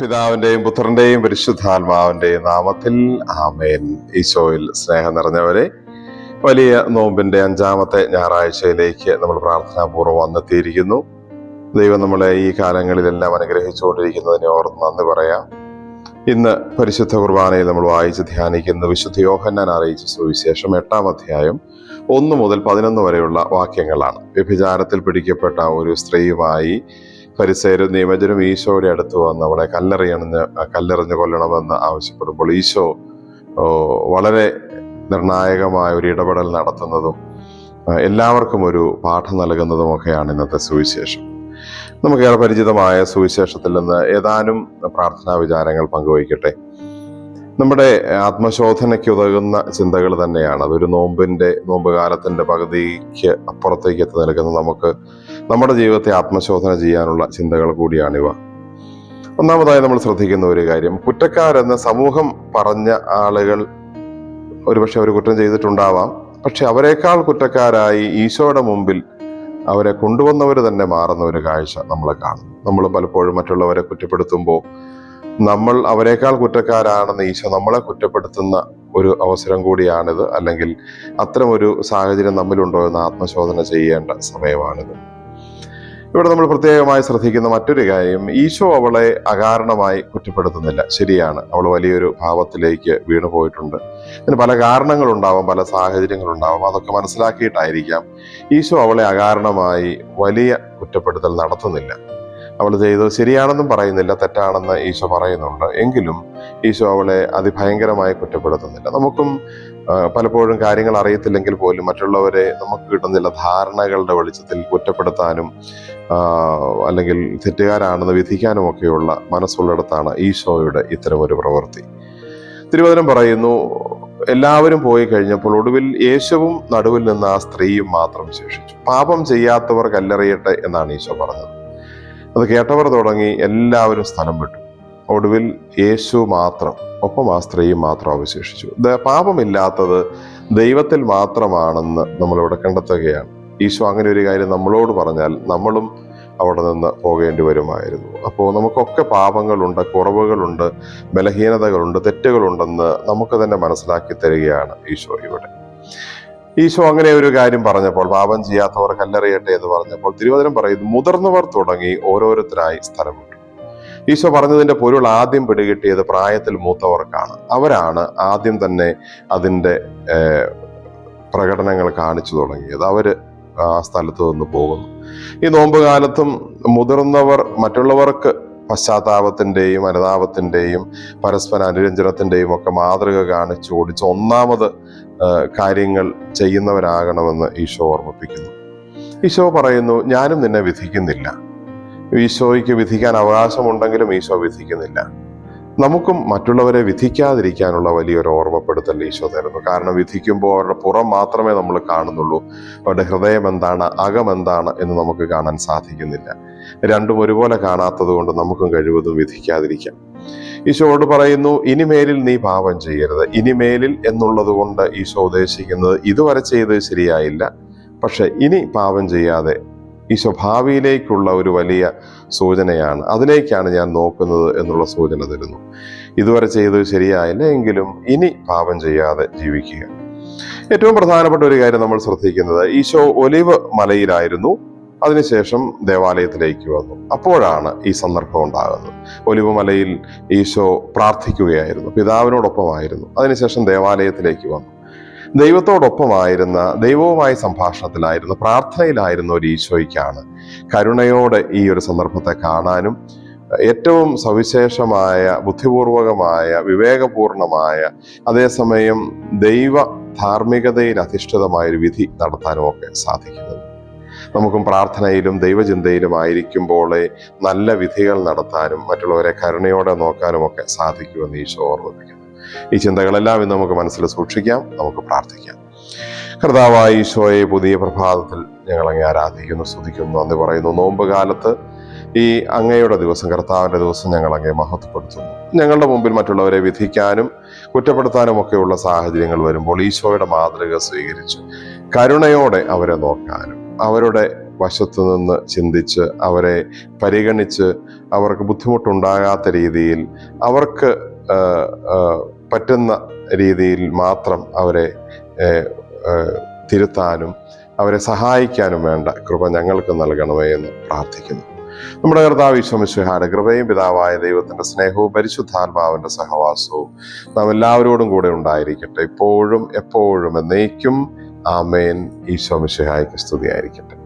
പിതാവിന്റെയും പുത്രന്റെയും പരിശുദ്ധാത്മാവിന്റെയും നാമത്തിൽ ആമേൻ. ഈശോയിൽ സ്നേഹം നിറഞ്ഞവരെ വലിയ നോമ്പിന്റെ അഞ്ചാമത്തെ ഞായറാഴ്ചയിലേക്ക് നമ്മൾ പ്രാർത്ഥനാപൂർവം വന്നെത്തിയിരിക്കുന്നു. ദൈവം നമ്മളെ ഈ കാലങ്ങളിലെല്ലാം അനുഗ്രഹിച്ചുകൊണ്ടിരിക്കുന്നതിനെ ഓർത്ത് നന്ദി പറയാം. ഇന്ന് പരിശുദ്ധ കുർബാനയിൽ നമ്മൾ വായിച്ച് ധ്യാനിക്കുന്ന വിശുദ്ധ യോഹന്നാൻ അറിയിച്ച സുവിശേഷം എട്ടാം അധ്യായം ഒന്ന് മുതൽ പതിനൊന്ന് വരെയുള്ള വാക്യങ്ങളാണ്. വ്യഭിചാരത്തിൽ പിടിക്കപ്പെട്ട ഒരു സ്ത്രീയുമായി പരിസരും നിയമജനും ഈശോയുടെ അടുത്ത് വന്ന് അവളെ കല്ലെറിയണമെന്ന് കല്ലെറിഞ്ഞ് കൊല്ലണമെന്ന് ആവശ്യപ്പെടുമ്പോൾ ഈശോ വളരെ നിർണായകമായ ഒരു ഇടപെടൽ നടത്തുന്നതും എല്ലാവർക്കും ഒരു പാഠം നൽകുന്നതുമൊക്കെയാണ് ഇന്നത്തെ സുവിശേഷം. നമുക്കേറെ പരിചിതമായ സുവിശേഷത്തിൽ നിന്ന് ഏതാനും പ്രാർത്ഥനാ വിചാരങ്ങൾ പങ്കുവയ്ക്കട്ടെ. നമ്മുടെ ആത്മശോധനയ്ക്ക് ഉതകുന്ന ചിന്തകൾ തന്നെയാണ്. അതൊരു നോമ്പിന്റെ നോമ്പ് കാലത്തിന്റെ പകുതിക്ക് അപ്പുറത്തേക്ക് എത്തി നിൽക്കുന്ന നമുക്ക് നമ്മുടെ ജീവിതത്തെ ആത്മശോധന ചെയ്യാനുള്ള ചിന്തകൾ കൂടിയാണിവ. ഒന്നാമതായി നമ്മൾ ശ്രദ്ധിക്കുന്ന ഒരു കാര്യം കുറ്റക്കാരെന്ന് സമൂഹം പറഞ്ഞ ആളുകൾ ഒരുപക്ഷെ അവർ കുറ്റം ചെയ്തിട്ടുണ്ടാവാം. പക്ഷെ അവരെക്കാൾ കുറ്റക്കാരായി ഈശോയുടെ മുമ്പിൽ അവരെ കൊണ്ടുവന്നവർ തന്നെ മാറുന്ന ഒരു കാഴ്ച നമ്മൾ കാണും. നമ്മൾ പലപ്പോഴും മറ്റുള്ളവരെ കുറ്റപ്പെടുത്തുമ്പോൾ നമ്മൾ അവരെക്കാൾ കുറ്റക്കാരാണെന്ന് ഈശോ നമ്മളെ കുറ്റപ്പെടുത്തുന്ന ഒരു അവസരം കൂടിയാണിത്. അല്ലെങ്കിൽ അത്തരം ഒരു സാഹചര്യം നമ്മിലുണ്ടോ എന്ന് ആത്മശോധന ചെയ്യേണ്ട സമയമാണിത്. ഇവിടെ നമ്മൾ പ്രത്യേകമായി ശ്രദ്ധിക്കുന്ന മറ്റൊരു കാര്യം ഈശോ അവളെ അകാരണമായി കുറ്റപ്പെടുത്തുന്നില്ല. ശരിയാണ്. അവൾ വലിയൊരു ഭാവത്തിലേക്ക് വീണു പോയിട്ടുണ്ട്. ഇതിന് പല കാരണങ്ങളുണ്ടാവാം പല സാഹചര്യങ്ങളുണ്ടാവാം. അതൊക്കെ മനസ്സിലാക്കിയിട്ടായിരിക്കാം. ഈശോ അവളെ അകാരണമായി വലിയ കുറ്റപ്പെടുത്തൽ നടത്തുന്നില്ല. അവൾ ചെയ്തത് ശരിയാണെന്നും പറയുന്നില്ല തെറ്റാണെന്ന് ഈശോ പറയുന്നുണ്ട്. എങ്കിലും ഈശോ അവളെ അതിഭയങ്കരമായി കുറ്റപ്പെടുത്തുന്നില്ല. നമുക്കും പലപ്പോഴും കാര്യങ്ങൾ അറിയത്തില്ലെങ്കിൽ പോലും മറ്റുള്ളവരെ നമുക്ക് കിട്ടുന്നില്ല ധാരണകളുടെ വെളിച്ചത്തിൽ കുറ്റപ്പെടുത്താനും അല്ലെങ്കിൽ തെറ്റുകാരാണെന്ന് വിധിക്കാനും ഒക്കെയുള്ള മനസ്സുള്ളിടത്താണ് ഈശോയുടെ ഇത്തരമൊരു പ്രവൃത്തി. തിരുവചനം പറയുന്നു എല്ലാവരും പോയി കഴിഞ്ഞപ്പോൾ ഒടുവിൽ യേശുവും നടുവിൽ നിന്ന് ആ സ്ത്രീയും മാത്രം ശേഷിച്ചു. പാപം ചെയ്യാത്തവർ കല്ലെറിയട്ടെ എന്നാണ് ഈശോ പറഞ്ഞത്. അത് കേട്ടവർ തുടങ്ങി എല്ലാവരും സ്ഥലം വിട്ടു. ഒടുവിൽ യേശു മാത്രം ഒപ്പം ആ സ്ത്രീയും മാത്രം അവശേഷിച്ചു. പാപമില്ലാത്തത് ദൈവത്തിൽ മാത്രമാണെന്ന് നമ്മളിവിടെ കണ്ടെത്തുകയാണ്. ഈശോ അങ്ങനെ ഒരു കാര്യം നമ്മളോട് പറഞ്ഞാൽ നമ്മളും അവിടെ നിന്ന് പോകേണ്ടി വരുമായിരുന്നു. അപ്പോൾ നമുക്കൊക്കെ പാപങ്ങളുണ്ട് കുറവുകളുണ്ട് ബലഹീനതകളുണ്ട് തെറ്റുകളുണ്ടെന്ന് നമുക്ക് തന്നെ മനസ്സിലാക്കി തരികയാണ് ഈശോ ഇവിടെ. ഈശോ അങ്ങനെ ഒരു കാര്യം പറഞ്ഞപ്പോൾ പാപം ചെയ്യാത്തവർ കല്ലെറിയട്ടെ എന്ന് പറഞ്ഞപ്പോൾ തിരുവചനം പറയുന്നു മുതിർന്നവർ തുടങ്ങി ഓരോരുത്തരായി സ്ഥലം വിട്ടു ഈശോ പറഞ്ഞതിന്റെ പൊരുൾ ആദ്യം പിടികിട്ടിയത് പ്രായത്തിൽ മൂത്തവർക്കാണ്. അവരാണ് ആദ്യം തന്നെ അതിന്റെ പ്രകടനങ്ങൾ കാണിച്ചു തുടങ്ങിയത്. അവർ ആ സ്ഥലത്ത് നിന്ന് പോകുന്നു. ഈ നോമ്പ് കാലത്തും മുതിർന്നവർ മറ്റുള്ളവർക്ക് പശ്ചാത്താപത്തിന്റെയും അനുതാപത്തിന്റെയും പരസ്പര അനുരഞ്ജനത്തിന്റെയും ഒക്കെ മാതൃക കാണിച്ചു ഓടിച്ച് ഒന്നാമത് കാര്യങ്ങൾ ചെയ്യുന്നവരാകണമെന്ന് ഈശോ ഓർമ്മിപ്പിക്കുന്നു. ഈശോ പറയുന്നു ഞാനും നിന്നെ വിധിക്കുന്നില്ല. ഈശോയ്ക്ക് വിധിക്കാൻ അവകാശമുണ്ടെങ്കിലും ഈശോ വിധിക്കുന്നില്ല. നമുക്കും മറ്റുള്ളവരെ വിധിക്കാതിരിക്കാനുള്ള വലിയൊരു ഓർമ്മപ്പെടുത്തൽ ഈശോ തരുന്നു. കാരണം വിധിക്കുമ്പോൾ അവരുടെ പുറം മാത്രമേ നമ്മൾ കാണുന്നുള്ളൂ. അവരുടെ ഹൃദയം എന്താണ് അകം എന്താണ് എന്ന് നമുക്ക് കാണാൻ സാധിക്കുന്നില്ല. രണ്ടും ഒരുപോലെ കാണാത്തത് കൊണ്ട് നമുക്കും കഴിവതും വിധിക്കാതിരിക്കാം. ഈശോയോട് പറയുന്നു ഇനിമേലിൽ നീ പാപം ചെയ്യരുത്. ഇനിമേലിൽ എന്നുള്ളത് കൊണ്ട് ഈശോ ഉദ്ദേശിക്കുന്നത് ഇതുവരെ ചെയ്തത് ശരിയായില്ല. പക്ഷെ ഇനി പാപം ചെയ്യാതെ ഈശോ ഭാവിയിലേക്കുള്ള ഒരു വലിയ സൂചനയാണ്. അതിലേക്കാണ് ഞാൻ നോക്കുന്നത് എന്നുള്ള സൂചന തരുന്നു. ഇതുവരെ ചെയ്തത് ശരിയായില്ല എങ്കിലും ഇനി പാപം ചെയ്യാതെ ജീവിക്കുക. ഏറ്റവും പ്രധാനപ്പെട്ട ഒരു കാര്യം നമ്മൾ ശ്രദ്ധിക്കുന്നത് ഈശോ ഒലിവ് മലയിലായിരുന്നു അതിനുശേഷം ദേവാലയത്തിലേക്ക് വന്നു. അപ്പോഴാണ് ഈ സന്ദർഭം ഉണ്ടാകുന്നത്. ഒലിവ് മലയിൽ ഈശോ പ്രാർത്ഥിക്കുകയായിരുന്നു പിതാവിനോടൊപ്പമായിരുന്നു അതിനുശേഷം ദേവാലയത്തിലേക്ക് വന്നു. ദൈവത്തോടൊപ്പമായിരുന്ന ദൈവവുമായ സംഭാഷണത്തിലായിരുന്നു പ്രാർത്ഥനയിലായിരുന്ന ഒരു ഈശോയ്ക്കാണ് കരുണയോടെ ഈ ഒരു സന്ദർഭത്തെ കാണാനും ഏറ്റവും സവിശേഷമായ ബുദ്ധിപൂർവകമായ വിവേകപൂർണമായ അതേസമയം ദൈവ ധാർമ്മികതയിൽ അധിഷ്ഠിതമായ ഒരു വിധി നടത്താനും ഒക്കെ സാധിക്കുന്നത്. നമുക്കും പ്രാർത്ഥനയിലും ദൈവചിന്തയിലും ആയിരിക്കുമ്പോൾ നല്ല വിധികൾ നടത്താനും മറ്റുള്ളവരെ കരുണയോടെ നോക്കാനും ഒക്കെ സാധിക്കുമെന്ന് ഈശോ ഓർമ്മിപ്പിക്കുന്നു. ഈ ചിന്തകളെല്ലാം ഇന്ന് നമുക്ക് മനസ്സിൽ സൂക്ഷിക്കാം നമുക്ക് പ്രാർത്ഥിക്കാം. കർത്താവായ ഈശോയെ പുതിയ പ്രഭാതത്തിൽ ഞങ്ങൾ അങ്ങേ ആരാധിക്കുന്നു സ്തുതിക്കുന്നു എന്ന് പറയുന്നു. നോമ്പ് കാലത്ത് ഈ അങ്ങയുടെ ദിവസം കർത്താവിന്റെ ദിവസം ഞങ്ങൾ അങ്ങേ മഹത്വപ്പെടുത്തുന്നു. ഞങ്ങളുടെ മുമ്പിൽ മറ്റുള്ളവരെ വിധിക്കാനും കുറ്റപ്പെടുത്താനും ഒക്കെയുള്ള സാഹചര്യങ്ങൾ വരുമ്പോൾ ഈശോയുടെ മാതൃക സ്വീകരിച്ച് കരുണയോടെ അവരെ നോക്കാനും അവരുടെ വശത്തു നിന്ന് ചിന്തിച്ച് അവരെ പരിഗണിച്ച് അവർക്ക് ബുദ്ധിമുട്ടുണ്ടാകാത്ത രീതിയിൽ അവർക്ക് പറ്റുന്ന രീതിയിൽ മാത്രം അവരെ തിരുത്താനും അവരെ സഹായിക്കാനും വേണ്ട കൃപ ഞങ്ങൾക്ക് നൽകണമേ എന്ന് പ്രാർത്ഥിക്കുന്നു. നമ്മുടെ കർത്താവ് ഈശ്വമിശുഹായുടെ കൃപയും പിതാവായ ദൈവത്തിന്റെ സ്നേഹവും പരിശുദ്ധാത്മാവിന്റെ സഹവാസവും നാം എല്ലാവരോടും കൂടെ ഉണ്ടായിരിക്കട്ടെ. ഇപ്പോഴും എപ്പോഴും എന്നേക്കും ആമേൻ. ഈശോമിശുഹായ്ക്ക് സ്തുതിയായിരിക്കട്ടെ.